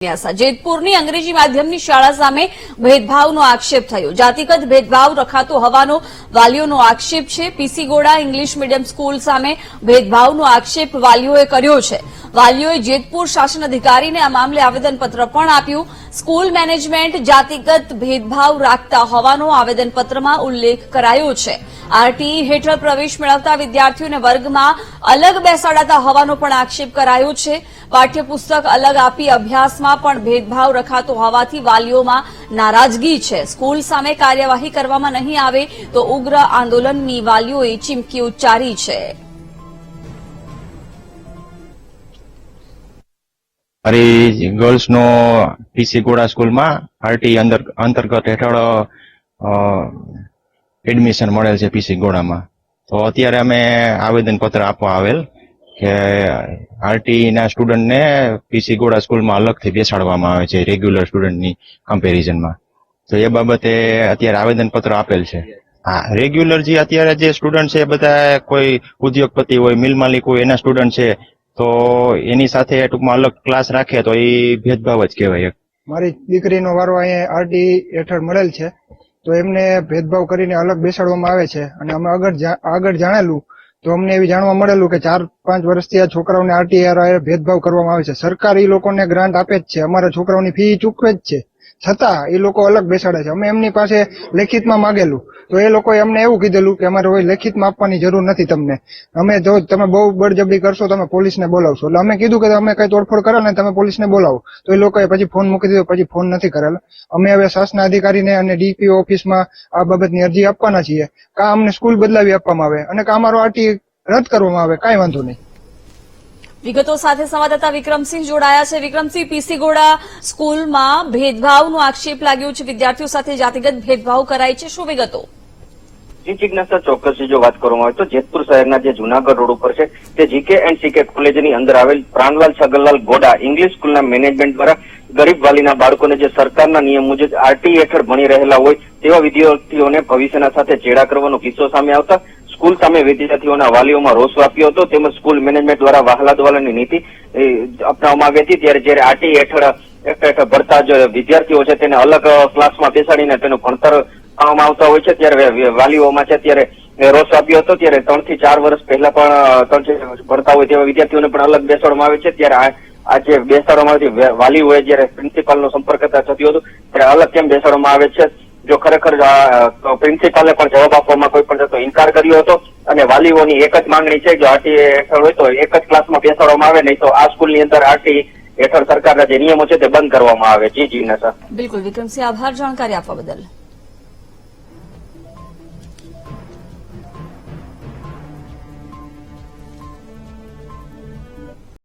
જેતપુરની અંગ્રેજી માધ્યમની શાળા સામે ભેદભાવનો આક્ષેપ થયો. જાતિગત ભેદભાવ રખાતો હોવાનો વાલીઓનો આક્ષેપ છે. પીસી ગોડા ઇંગ્લિશ મીડિયમ સ્કૂલ સામે ભેદભાવનો આક્ષેપ વાલીઓએ કર્યો છે. વાલીઓએ જેતપુર શાસન અધિકારીને આ મામલે આવેદનપત્ર પણ આપ્યું. સ્કૂલ મેનેજમેન્ટ જાતિગત ભેદભાવ રાખતા હોવાનો આવેદનપત્રમાં ઉલ્લેખ કરાયો છે. આરટીઈ હેઠળ પ્રવેશ મેળવતા વિદ્યાર્થીઓને વર્ગમાં અલગ બેસાડાતા હોવાનો પણ આક્ષેપ કરાયો છે. પાઠ્યપુસ્તક અલગ આપી અભ્યાસમાં પણ ભેદભાવ રખાતો હોવાથી વાલીઓમાં નારાજગી છે. સ્કૂલ સામે કાર્યવાહી કરવામાં નહીં આવે તો ઉગ્ર આંદોલનની વાલીઓએ ચીમકી ઉચ્ચારી છે. મારી ગર્લ્સનો પીસી ગોડા સ્કૂલમાં આરટી અંદર, અંતર્ગત હેઠળ એડમિશન મળેલ છે પીસી ગોડામાં તો અત્યારે અમે આવેદન પત્ર આપવા આવેલ કે આરટી ના સ્ટુડન્ટને પીસી ગોડા સ્કૂલમાં અલગથી બેસાડવામાં આવે છે રેગ્યુલર સ્ટુડન્ટની કમ્પેરિઝનમાં તો એ બાબતે અત્યારે આવેદન પત્ર આપેલ છે. હા રેગ્યુલર જે અત્યારે જે સ્ટુડન્ટ છે એ બધા કોઈ ઉદ્યોગપતિ હોય મિલ માલિક હોય, એના સ્ટુડન્ટ છે તો એની સાથે ટૂંકમાં અલગ ક્લાસ રાખે તો એ ભેદભાવ જ કહેવાય મારી દીકરીનો વારો અહીંયા આરટી હેઠળ મળેલ છે. તો એમને ભેદભાવ કરીને અલગ બેસાડવામાં આવે છે. અને અમે આગળ આગળ જાણેલું, તો અમને એવી જાણવા મળેલું કે ચાર, પાંચ વર્ષથી આ છોકરાઓને આરટીઆર ભેદભાવ કરવામાં આવે છે. સરકાર એ લોકોને ગ્રાન્ટ આપે જ છે. અમારા છોકરાઓની ફી ચૂકવે જ છે. છતાં એ લોકો અલગ બેસાડે છે. અમે એમની પાસે લેખિતમાં માગેલું. તો એ લોકોએ અમને એવું કીધેલું કે અમારે કોઈ લેખિતમાં આપવાની જરૂર નથી તમને. અમે જો તમે બહુ બળજબરી કરશો તમે પોલીસને બોલાવશો. એટલે અમે કીધું કે અમે કઈ તોડફોડ કરે ને તમે પોલીસને બોલાવો. તો એ લોકોએ પછી ફોન મૂકી દીધો, પછી ફોન નથી કરેલા. અમે હવે શાસના અધિકારીને અને ડીપીઓ ઓફિસમાં આ બાબતની અરજી આપવાના છીએ. કા અમને સ્કૂલ બદલાવી આપવામાં આવે અને કા અમારો આરટી રદ કરવામાં આવે, કાંઈ વાંધો નહીં. વિગતો સાથે સંવાદદાતા વિક્રમસિંહ જોડાયા છે. વિક્રમસિંહ પીસીગોડા સ્કૂલમાં ભેદભાવનો આક્ષેપ લાગ્યો છે. વિદ્યાર્થીઓ સાથે જાતિગત ભેદભાવ કરાય છે. શું વિગતો? જી જિજ્ઞાસા ચોક્કસ જો વાત કરવામાં આવે તો જેતપુર શહેરના જે જુનાગઢ રોડ ઉપર છે, તે જીકે એન્ડ સીકે કોલેજની અંદર આવેલ પ્રાણલાલ છગનલાલ ગોડા ઇંગ્લિશ સ્કૂલના મેનેજમેન્ટ દ્વારા ગરીબ વાલીના બાળકોને જે સરકારના નિયમ મુજબ આરટી હેઠળ ભણી રહેલા હોય તેવા વિદ્યાર્થીઓને ભવિષ્યના સાથે ચેડા કરવાનો કિસ્સો સામે આવતા સ્કૂલ સામે વિદ્યાર્થીઓના વાલીઓમાં રોષ વાપ્યો હતો. તેમજ સ્કૂલ મેનેજમેન્ટ દ્વારા વહાલા દ્વાલાની નીતિ અપનાવવામાં આવી હતી. ત્યારે જ્યારે આટી હેઠળ હેઠળ ભણતા જ વિદ્યાર્થીઓ છે તેને અલગ ક્લાસમાં બેસાડીને તેનું ભણતર કરવામાં આવતા હોય છે. ત્યારે વાલીઓમાં છે ત્યારે રોષ આપ્યો હતો. ત્યારે ત્રણથી ચાર વર્ષ પહેલા પણ, ત્રણ ભણતા હોય તેવા વિદ્યાર્થીઓને પણ અલગ બેસાડવામાં આવે છે. ત્યારે આ- આ જે બેસાડવામાં આવે છે વાલીઓએ જયારે પ્રિન્સિપાલનો સંપર્ક થતું હતું, ત્યારે અલગ કેમ બેસાડવામાં આવે છે? જો ખરેખર પ્રિન્સિપાલે પણ જવાબ આપવામાં કોઈ પણ જતો ઇનકાર કર્યો હતો અને વાલીઓની એક જ માંગણી છે જો આરટી હેઠળ હોય તો એક જ ક્લાસમાં બેસાડવામાં આવે, નહીં તો આ સ્કૂલની અંદર આરટી હેઠળ સરકારના જે નિયમો છે તે બંધ કરવામાં આવે. જી જી નસા બિલકુલ, વિક્રમસિંહ, આભાર જાણકારી આપવા બદલ.